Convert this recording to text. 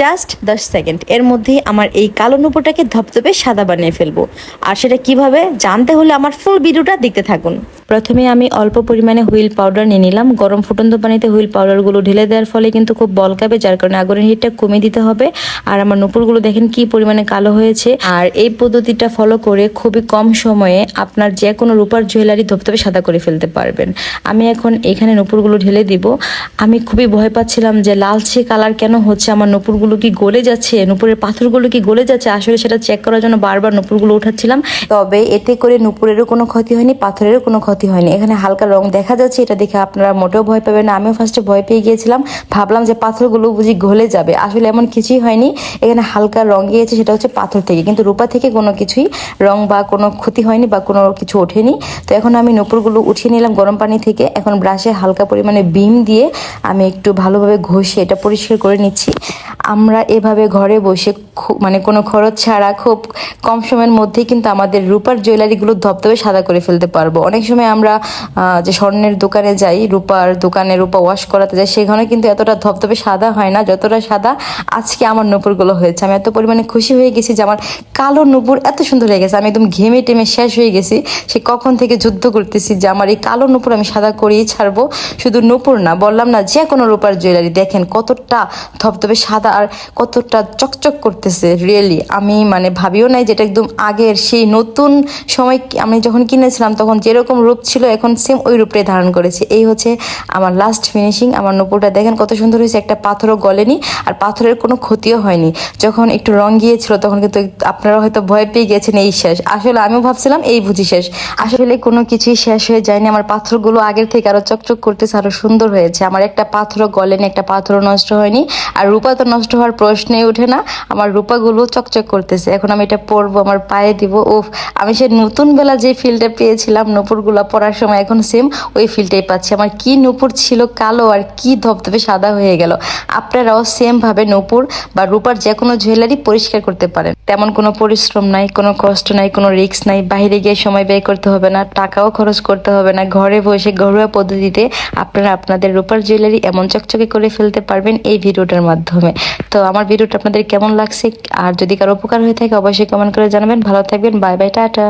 Just দশ second. এর মধ্যে আমার এই কালো নুপুরটাকে ধপধপে সাদা বানিয়ে ফেলব। আর সেটা কীভাবে জানতে হলে আমার ফুল ভিডিওটা দেখতে থাকুন। প্রথমে আমি অল্প পরিমাণে হুইল পাউডার নিয়ে নিলাম। গরম ফুটন্ত পানিতে হুইল পাউডারগুলো ঢেলে দেওয়ার ফলে কিন্তু খুব বলকাবে যার কারণে আগুনের হিটটা কমিয়ে দিতে হবে। আর আমার নুপুরগুলো দেখেন কি পরিমাণে কালো হয়েছে। আর এই পদ্ধতিটা ফলো করে খুবই কম সময়ে আপনার যে কোনো রূপার জুয়েলারি ধপধপে সাদা করে ফেলতে পারবেন। আমি এখন এখানে নুপুরগুলো ঢেলে দিব। আমি খুবই ভয় পাচ্ছিলাম যে লালচে কালার কেন হচ্ছে, আমার নুপুরগুলো কি গলে যাচ্ছে, নুপুরের পাথরগুলো কি গলে যাচ্ছে? আসলে সেটা চেক করার জন্য বারবার নুপুরগুলো উঠাচ্ছিলাম। তবে এতে করে নুপুরেরও কোনো ক্ষতি হয়নি, পাথরেরও কোনো ক্ষতি হয়নি। এখানে হালকা রং দেখা যাচ্ছে, এটা দেখে আপনারা মোটেও ভয় পাবেন না। আমিও ফার্স্টে ভয় পেয়ে গিয়েছিলাম, ভাবলাম যে পাথরগুলো বুঝি গলে যাবে। আসলে এমন কিছুই হয়নি। এখানে হালকা রং গিয়েছে, সেটা হচ্ছে পাথর থেকে। কিন্তু রূপা থেকে কোনো কিছুই রং বা কোনো ক্ষতি হয়নি বা কোনো কিছু ওঠেনি। তো এখন আমি নুপুরগুলো উঠিয়ে নিলাম গরম পানি থেকে। এখন ব্রাশে হালকা পরিমাণে বিম দিয়ে আমি একটু ভালোভাবে ঘষে এটা পরিষ্কার করে নিচ্ছি। আমরা এভাবে ঘরে বসে মানে কোনো খরচ ছাড়া খুব কম সময়ের মধ্যেই কিন্তু আমাদের রূপার জুয়েলারিগুলো ধপধপে সাদা করে ফেলতে পারব। অনেক সময় আমরা যে স্বর্ণের দোকানে যাই, রূপার দোকানে রূপা ওয়াশ করাতে যাই, সেখানে কিন্তু এতটা ধপধপে সাদা হয় না, যতটা সাদা আজকে আমার নূপুরগুলো হয়েছে। আমি এত পরিমাণে খুশি হয়ে গেছি যে আমার কালো নূপুর এত সুন্দর হয়ে গেছে। আমি একদম ঘেমে টেমে শেষ হয়ে গেছি। সে কখন থেকে যুদ্ধ করতেছি যে আমার এই কালো নূপুর আমি সাদা করেই ছাড়বো? শুধু নূপুর না, বললাম না যে কোনো রূপার জুয়েলারি দেখেন কতটা ধপধপে সাদা আর কতটা চকচক করতেছে রিয়েলি আমি মানে ভাবিও নাই যেটা একদম আগের সেই নতুন সময় আমি যখন কিনেছিলাম তখন যেরকম রূপ ছিল, এখন সেম ওই রূপটাই ধারণ করেছে। এই হচ্ছে আমার লাস্ট ফিনিশিং আমার নুপুরটা। দেখেন কত সুন্দর হয়েছে, একটা পাথরও গলেনি আর পাথরের কোনো ক্ষতিও হয়নি। যখন একটু রং গিয়েছিল তখন কিন্তু আপনারা হয়তো ভয় পেয়ে গেছেন, এই শেষ। আসলে আমিও ভাবছিলাম এই বুঝি শেষ। আসলে কোনো কিছুই শেষ হয়ে যায়নি। আমার পাথরগুলো আগের থেকে আরও চকচক করতেছে, আরও সুন্দর হয়েছে। আমার একটা পাথরও গলেনি, একটা পাথরও নষ্ট হয়নি। আর রূপা তো নষ্ট হওয়ার প্রশ্নই ওঠে না। আমার রূপাগুলো চকচক করতেছে। এখন আমি এটা পরবো, আমার পায়ে দিব। ও আমি সে নতুন বেলা যে ফিলটা পেয়েছিলাম, নুপুরগুলো পরার সময় এখন সেম ওই ফিলটাই পাচ্ছি। আমার কি নুপুর ছিল কালো আর কি ধপধপে সাদা হয়ে গেল, আপনারাও সেম ভাবে নুপুর বা রূপার যে কোনো জুয়েলারি পরিষ্কার করতে পারেন। তেমন কোনো পরিশ্রম নাই, কোনো কষ্ট নাই, কোনো রিস্ক নাই। বাইরে গিয়ে সময় ব্যয় করতে হবে না, টাকাও খরচ করতে হবে না। ঘরে বসে ঘরোয়া পদ্ধতিতে আপনারা আপনাদের রূপার জুয়েলারি এমন চকচকে করে ফেলতে পারবেন এই ভিডিওটার মাধ্যমে। তো আমার ভিডিওটা আপনাদের কেমন লাগছে? আর যদি কারও উপকার হয়ে থাকে, অবশ্যই কমেন্ট করে জানাবেন। ভালো থাকবেন। Bye bye tata.